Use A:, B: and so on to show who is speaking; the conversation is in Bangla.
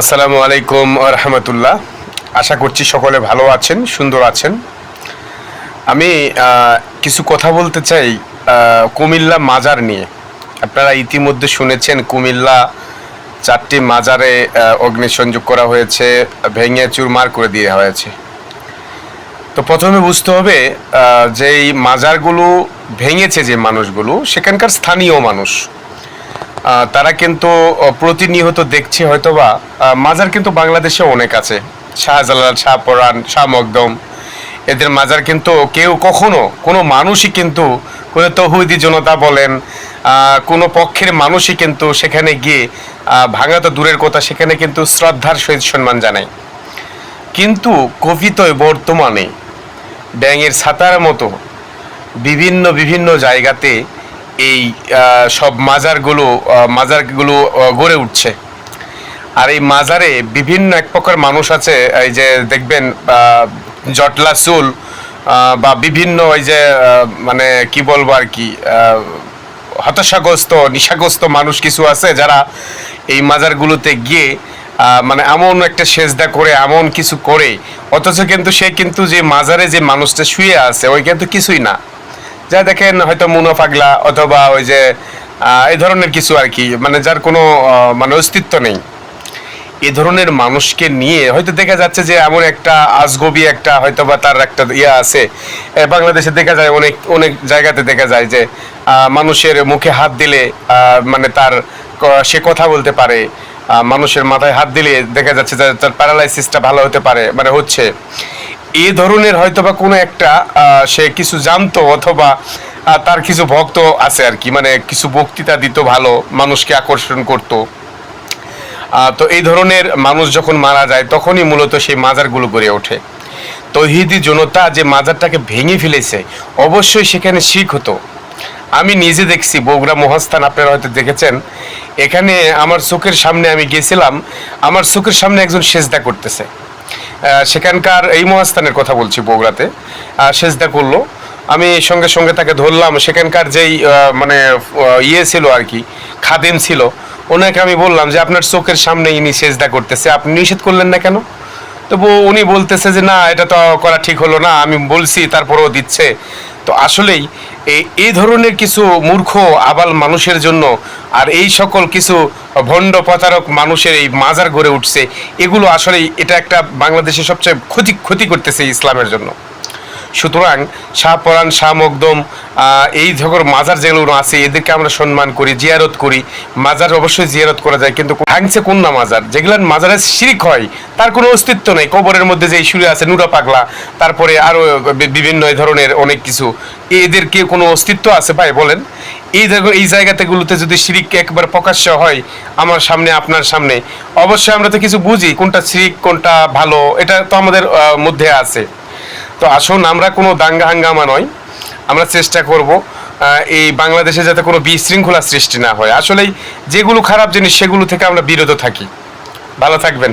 A: আসসালামু আলাইকুম রহমতুল্লাহ। আশা করছি সকলে ভালো আছেন সুন্দর আছেন। আমি কিছু কথা বলতে চাই কুমিল্লা মাজার নিয়ে। আপনারা ইতিমধ্যে শুনেছেন কুমিল্লা চারটি মাজারে অগ্নিসংযোগ করা হয়েছে ভেঙে চুরমার করে দেওয়া হয়েছে। তো প্রথমে বুঝতে হবে আহ, যে এই মাজারগুলো ভেঙেছে যে মানুষগুলো সেখানকার স্থানীয় মানুষ। তারা কিন্তু প্রতিনিয়ত দেখছে হয়তোবা মাজার কিন্তু বাংলাদেশে অনেক আছে। শাহজালাল, শাহ শাহপরান শাহ মকদম, এদের মাজার কিন্তু কেউ কখনো, কোনো মানুষই কিন্তু, কোনো তহুদি জনতা বলেন কোনো পক্ষের মানুষই কিন্তু সেখানে গিয়ে ভাঙা তো দূরের কথা, সেখানে কিন্তু শ্রদ্ধার সহিত সম্মান জানায়। কিন্তু কবিতয় বর্তমানে ব্যাঙের ছাতার মতো বিভিন্ন বিভিন্ন জায়গাতে এই সব মাজারগুলো মাজারগুলো গড়ে উঠছে। আর এই মাজারে বিভিন্ন এক প্রকার মানুষ আছে, এই যে দেখবেন জটলা চুল বা বিভিন্ন ওই যে মানে কি বলব আর কি হতাশাগ্রস্ত, নিশাগ্রস্ত মানুষ কিছু আছে যারা এই মাজারগুলোতে গিয়ে মানে এমন একটা সেজদা করে, এমন কিছু করে, অথচ কিন্তু সে কিন্তু যে মাজারে যে মানুষটা শুয়ে আছে, ওই কিন্তু কিছুই না। যা দেখেন হয়তো মুনা অথবা ওই যে এই ধরনের কিছু আর কি মানে যার কোনো মানে অস্তিত্ব নেই। এ ধরনের মানুষকে নিয়ে হয়তো দেখা যাচ্ছে যে এমন একটা আজগবি একটা হয়তো বা তার একটা ইয়ে আছে। বাংলাদেশে দেখা যায় অনেক অনেক জায়গাতে দেখা যায় যে মানুষের মুখে হাত দিলে মানে তার সে কথা বলতে পারে মানুষের মাথায় হাত দিলে দেখা যাচ্ছে যে তার প্যারালাইসিসটা ভালো হতে পারে মানে হচ্ছে। এই ধরনের হয়তো বা কোনো একটা সে কিছু জানতো অথবা তার কিছু ভক্ত আছে আর কি মানে কিছু বক্তৃতা দিত ভালো, মানুষকে আকর্ষণ করতো। তো এই ধরনের মানুষ যখন মারা যায়, তখনই মূলত সেই মাজারগুলো গড়ে ওঠে। তহিদি জনতা যে মাজারটাকে ভেঙে ফেলেছে, অবশ্যই সেখানে শিখ হতো। আমি নিজে দেখছি, বগুড়া মহাস্থান, আপনারা হয়তো দেখেছেন। এখানে আমার চোখের সামনে আমি গেছিলাম, আমার চোখের সামনে একজন সেজদা করতেছে। সেখানকার এই মহাস্থানের কথা বলছি বগুড়াতে। সেজদা করল। আমি সঙ্গে সঙ্গে তাকে ধরলাম। সেখানকার যেই মানে ইয়ে ছিল আর কি, খাদেম ছিল, ওনাকে আমি বললাম যে, আপনার চোখের সামনে ইনি সেজদা করতেছে। আপনি নিষেধ করলেন না কেন? তবু উনি বলতেছে যে, না, এটা তো করা ঠিক হলো না। আমি বলছি, তারপরেও দিচ্ছে। তো আসলেই এই এই ধরনের কিছু মূর্খ, আবাল মানুষের জন্য আর এই সকল কিছু ভণ্ড প্রতারক মানুষের এই মাজার গড়ে উঠছে, এগুলো আসলে এটা একটা বাংলাদেশের সবচেয়ে ক্ষতি ক্ষতি করতেছে ইসলামের জন্য। সুতরাং শাহ পরাণ শাহ মকদম এই ধরনের মাজার যেগুলো আছে, এদেরকে আমরা সম্মান করি, জিয়ারত করি। মাজার অবশ্যই জিয়ারত করা যায়, কিন্তু ভাঙছে কোন না মাজার? যেগুলো মাজারে শিরিক হয়, তার কোনো অস্তিত্ব নেই। কবরের মধ্যে যে শুয়ে আছে, নুরা পাগলা, তারপরে আরও বিভিন্ন ধরনের অনেক কিছু। এদের কি কোনো অস্তিত্ব আছে ভাই, বলেন? এই এই জায়গাতেগুলোতে যদি শিরিক একবার প্রকাশ্য হয়, আমার সামনে, আপনার সামনে, অবশ্যই আমরা তো কিছু বুঝি, কোনটা শিরিক, কোনটা ভালো, এটা তো আমাদের মধ্যে আছে। তো আসুন, আমরা কোনো দাঙ্গা হাঙ্গামা নয়। আমরা চেষ্টা করব এই বাংলাদেশে যাতে কোনো বিশৃঙ্খলা সৃষ্টি না হয়। আসলেই যেগুলো খারাপ জিনিস, সেগুলো থেকে আমরা বিরত থাকি। ভালো থাকবেন।